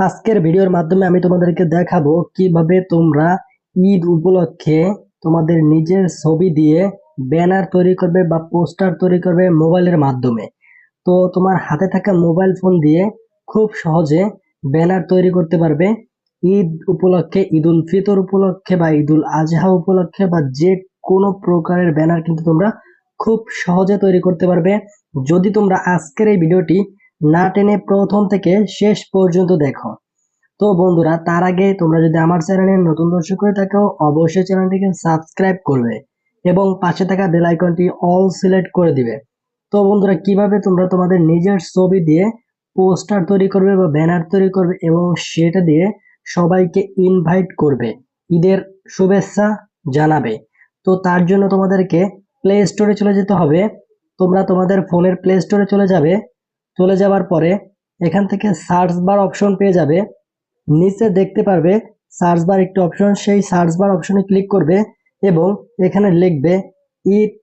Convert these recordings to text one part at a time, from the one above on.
আজকের ভিডিওর মাধ্যমে আমি তোমাদেরকে দেখাবো কীভাবে তোমরা ঈদ উপলক্ষে তোমাদের নিজের ছবি দিয়ে ব্যানার তৈরি করবে বা পোস্টার তৈরি করবে মোবাইলের মাধ্যমে। তো তোমার হাতে থাকা মোবাইল ফোন দিয়ে খুব সহজে ব্যানার তৈরি করতে পারবে। ঈদ উপলক্ষে, ঈদ উল ফিতর উপলক্ষে বা ঈদ উল আজহা উপলক্ষে বা যে কোনো প্রকারের ব্যানার কিন্তু তোমরা খুব সহজে তৈরি করতে পারবে। যদি তোমরা আজকের এই ভিডিওটি না টেনে প্রথম থেকে শেষ পর্যন্ত দেখো। তো বন্ধুরা, তার আগে তোমরা যদি আমার চ্যানেলে নতুন দর্শক হয়ে থাকো, অবশ্যই চ্যানেলটিকে সাবস্ক্রাইব করবে এবং পাশে থাকা বেল আইকনটি অল সিলেক্ট করে দিবে। তো বন্ধুরা, কীভাবে তোমরা তোমাদের নিজের ছবি দিয়ে পোস্টার তৈরি করবে বা ব্যানার তৈরি করবে এবং সেটা দিয়ে সবাইকে ইনভাইট করবে, ঈদের শুভেচ্ছা জানাবে। তো তার জন্য তোমাদেরকে প্লে স্টোরে চলে যেতে হবে। তোমরা তোমাদের ফোনের প্লে স্টোরে চলে যাবে। চলে যাওয়ার পরে এখান থেকে সার্চ বার অপশন পেয়ে যাবে। নিচে দেখতে পারবে সার্চ বার একটি অপশন সেই সার্চ বার অপশনে ক্লিক করবে এবং এখানে লিখবে ইট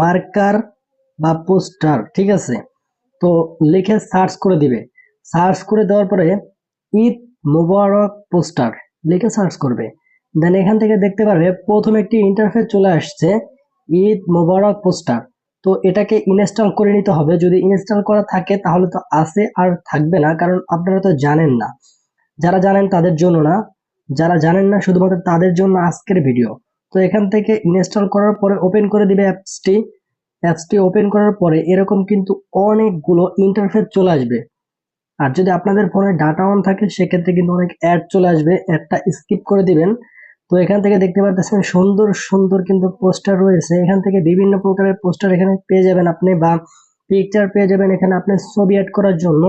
মার্কার বা পোস্টার ঠিক আছে? তো লিখে সার্চ করে দিবে। সার্চ করে দেওয়ার পরে ঈদ মোবারক পোস্টার লিখে সার্চ করবে। দেন এখান থেকে দেখতে পারবে প্রথম একটি ইন্টারফেস চলে আসছে ঈদ মোবারক পোস্টার তো এটাকে ইনস্টল করে নিতে হবে। যদি ইনস্টল করা থাকে তাহলে তো আছে আর থাকবে না, কারণ আপনারা তো জানেন না। যারা জানেন তাদের জন্য না। যারা জানেন না, শুধুমাত্র তাদের জন্য আজকের ভিডিও তো এখান থেকে ইনস্টল করার পরে ওপেন করে দিবে অ্যাপসটি অ্যাপসটি ওপেন করার পরে এরকম কিন্তু অনেকগুলো ইন্টারফেস চলে আসবে। আর যদি আপনাদের ফোনে ডাটা অন থাকে, সেক্ষেত্রে কিন্তু অনেক অ্যাড চলে আসবে। অ্যাডটা স্কিপ করে দিবেন। তো এখান থেকে দেখতে পাচ্ছেন সুন্দর সুন্দর কিন্তু পোস্টার রয়েছে। এখান থেকে বিভিন্ন প্রকারের পোস্টার এখানে পেয়ে যাবেন আপনি বা পিকচার পেয়ে যাবেন এখানে আপনি ছবি অ্যাড করার জন্য।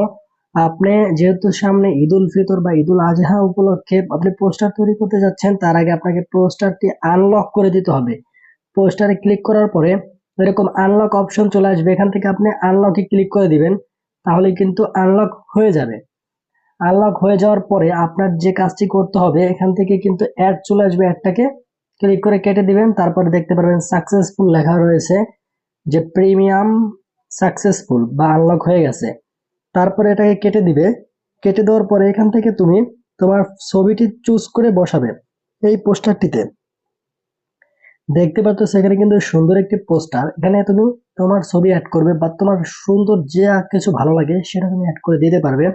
আপনি যেহেতু সামনে ঈদ উল ফিতর বা ঈদ উল আজহা উপলক্ষে আপনি পোস্টার তৈরি করতে যাচ্ছেন, তার আগে আপনাকে পোস্টারটি আনলক করে দিতে হবে। পোস্টারে ক্লিক করার পরে এরকম আনলক অপশন চলে আসবে। এখান থেকে আপনি আনলকে ক্লিক করে দিবেন তাহলে কিন্তু আনলক হয়ে যাবে। আনলক হয়ে যাওয়ার পরে আপনার যে কাজটি করতে হবে, এখান থেকে কিন্তু অ্যাড চলে আসবে অ্যাডটাকে ক্লিক করে কেটে দিবেন, তারপরে দেখতে পারবেন সাকসেসফুল লেখা রয়েছে যে প্রিমিয়াম সাকসেসফুল বা আনলক হয়ে গেছে। তারপরে এটাকে কেটে দিবে। কেটে দেওয়ার পরে এখান থেকে তুমি তোমার ছবিটি চুজ করে বসাবে এই পোস্টারটিতে। দেখতে পাচ্ছ সেখানে কিন্তু সুন্দর একটি পোস্টার। এখানে তুমি তোমার ছবি অ্যাড করবে বা তোমার সুন্দর যে কিছু ভালো লাগে সেটা তুমি অ্যাড করে দিতে পারবে।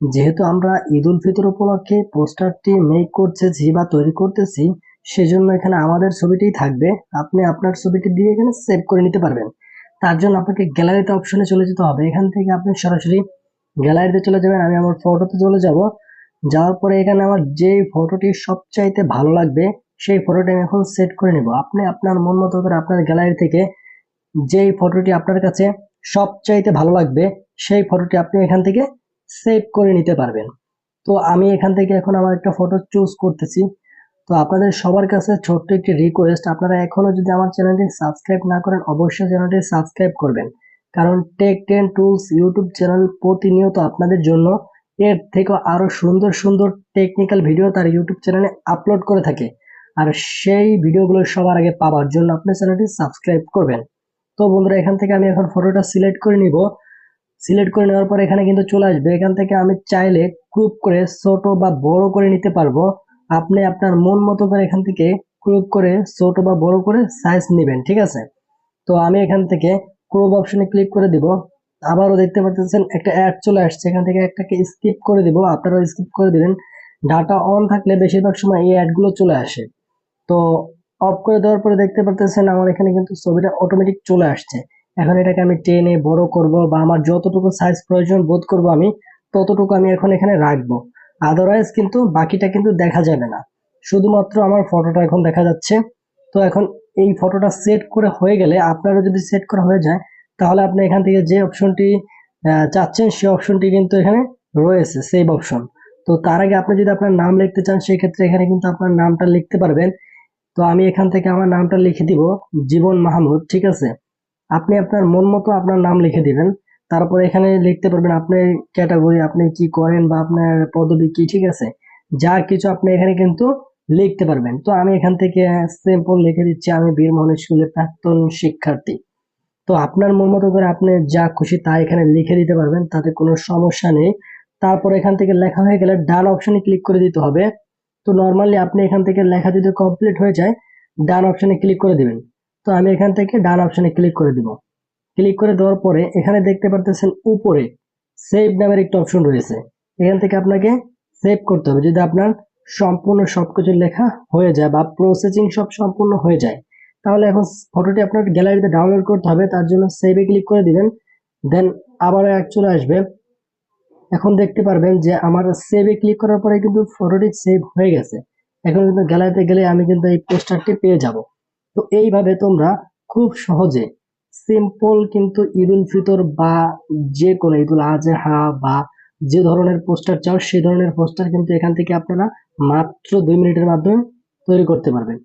যেহেতু আমরা ঈদ উল ফিতর উপলক্ষে পোস্টারটি মেক করতেছি বা তৈরি করতেছি, সেজন্য এখানে আমাদের ছবিটি থাকবে। আপনি আপনার ছবিটি দিয়ে এখানে সেভ করে নিতে পারবেন। তার জন্য আপনাকে গ্যালারিতে অপশনে চলে যেতে হবে। এখান থেকে আপনি সরাসরি গ্যালারিতে চলে যাবেন, আমি আমার ফটোতে চলে যাব। যাওয়ার পরে এখানে আমার যে ফটোটি সবচাইতে ভালো লাগবে, সেই ফটোটি আমি এখন সেট করে নেব। আপনি আপনার মন মতো করে আপনার গ্যালারি থেকে যেই ফটোটি আপনার কাছে সবচাইতে ভালো লাগবে, সেই ফটোটি আপনি এখান থেকে সেভ করে নিতে পারবেন। তো আমি এখান থেকে এখন আমার একটা ফটো চুজ করতেছি। তো আপনাদের সবার কাছে ছোট্ট একটি রিকোয়েস্ট আপনারা এখনও যদি আমার চ্যানেলটি সাবস্ক্রাইব না করেন, অবশ্যই চ্যানেলটি সাবস্ক্রাইব করবেন। কারণ Tech Ten Tools YouTube channel প্রতিনিয়ত আপনাদের জন্য এর থেকে আরও সুন্দর সুন্দর টেকনিক্যাল ভিডিও তার ইউটিউব চ্যানেলে আপলোড করে থাকে। আর সেই ভিডিওগুলো সবার আগে পাওয়ার জন্য আপনি চ্যানেলটি সাবস্ক্রাইব করবেন। তো বন্ধুরা, এখান থেকে আমি এখন ফটোটা সিলেক্ট করে নিব। সিলেক্ট করে নেওয়ার পর এখানে কিন্তু চলে আসবে। এখান থেকে আমি চাইলে ক্রুপ করে ছোট বা বড় করে নিতে পারব। আপনি আপনার মন মতো করে এখান থেকে ক্রুপ করে ছোট বা বড় করে সাইজ নেবেন, ঠিক আছে? তো আমি এখান থেকে ক্রুপ অপশনে ক্লিক করে দিব। আবারও দেখতে পাচ্ছেন একটা অ্যাড চলে আসছে। এখান থেকে একটাকে স্কিপ করে দিব। আপনারাও স্কিপ করে দিবেন। ডাটা অন থাকলে বেশিরভাগ সময় এই অ্যাডগুলো চলে আসে। তো অফ করে দেওয়ার পরে দেখতে পারতেছেন আমার এখানে কিন্তু ছবিটা অটোমেটিক চলে আসছে। এখন এটাকে আমি টেনে বড় করব বা আমার যতটুকু সাইজ প্রয়োজন বোধ করব আমি, ততটুকু আমি এখন এখানে রাখব। আদারওয়াইজ কিন্তু বাকিটা কিন্তু দেখা যাবে না। শুধুমাত্র আমার ফটোটা এখন দেখা যাচ্ছে। তো এখন এই ফটোটা সেট করে হয়ে গেলে আপনারও যদি সেট করা হয়ে যায়, তাহলে আপনি এখান থেকে যে অপশনটি চাচ্ছেন সেই অপশনটি কিন্তু এখানে রয়েছে সেভ অপশন তো তার আগে আপনি যদি আপনার নাম লিখতে চান সেই ক্ষেত্রে এখানে কিন্তু আপনার নামটা লিখতে পারবেন। তো আমি এখান থেকে আমার নামটা লিখে দিব, জীবন মাহমুদ, ঠিক আছে? আপনি আপনার মন মতো আপনার নাম লিখে দিবেন। তারপরে এখানে লিখতে পারবেন আপনার ক্যাটাগরি আপনি কি করেন বা আপনার পদবি কি, ঠিক আছে? যা কিছু আপনি এখানে কিন্তু লিখতে পারবেন। তো আমি এখান থেকে সিম্পল লিখে দিচ্ছি, আমি বীরমোহন স্কুলের প্রাক্তন শিক্ষার্থী। তো আপনার মন মতো করে আপনি যা খুশি তা এখানে লিখে দিতে পারবেন, তাতে কোনো সমস্যা নেই। তারপর এখান থেকে লেখা হয়ে গেলে ডান অপশনে ক্লিক করে দিতে হবে। তো নর্মালি আপনি এখান থেকে লেখা যদি কমপ্লিট হয়ে যায়, ডান অপশনে ক্লিক করে দিবেন। তো আমি এখান থেকে ডান অপশনে ক্লিক করে দিব। ক্লিক করে দেওয়ার পরে এখানে দেখতে পারতেছেন উপরে সেভ নামের একটা অপশন রয়েছে। এখান থেকে আপনাকে সেভ করতে হবে। যদি আপনার সম্পূর্ণ সবকিছু লেখা হয়ে যায় বা প্রসেসিং সব সম্পূর্ণ হয়ে যায়, তাহলে এখন ফটোটি আপনার গ্যালারিতে ডাউনলোড করতে হবে। তার জন্য সেভে ক্লিক করে দিবেন। দেন আবার এক চলে আসবে। এখন দেখতে পারবেন যে আমার সেভে ক্লিক করার পরে কিন্তু ফটোটি সেভ হয়ে গেছে। এখন কিন্তু গ্যালারিতে গেলে আমি কিন্তু এই পোস্টারটি পেয়ে যাব। তো এইভাবে তোমরা খুব সহজে সিম্পল কিন্তু ঈদ উল ফিতর বা যে কোনো ঈদ উল আজহা বা যে ধরনের পোস্টার চাও, সেই ধরনের পোস্টার কিন্তু এখান থেকে আপনারা মাত্র দুই মিনিটের মাধ্যমে তৈরি করতে পারবেন।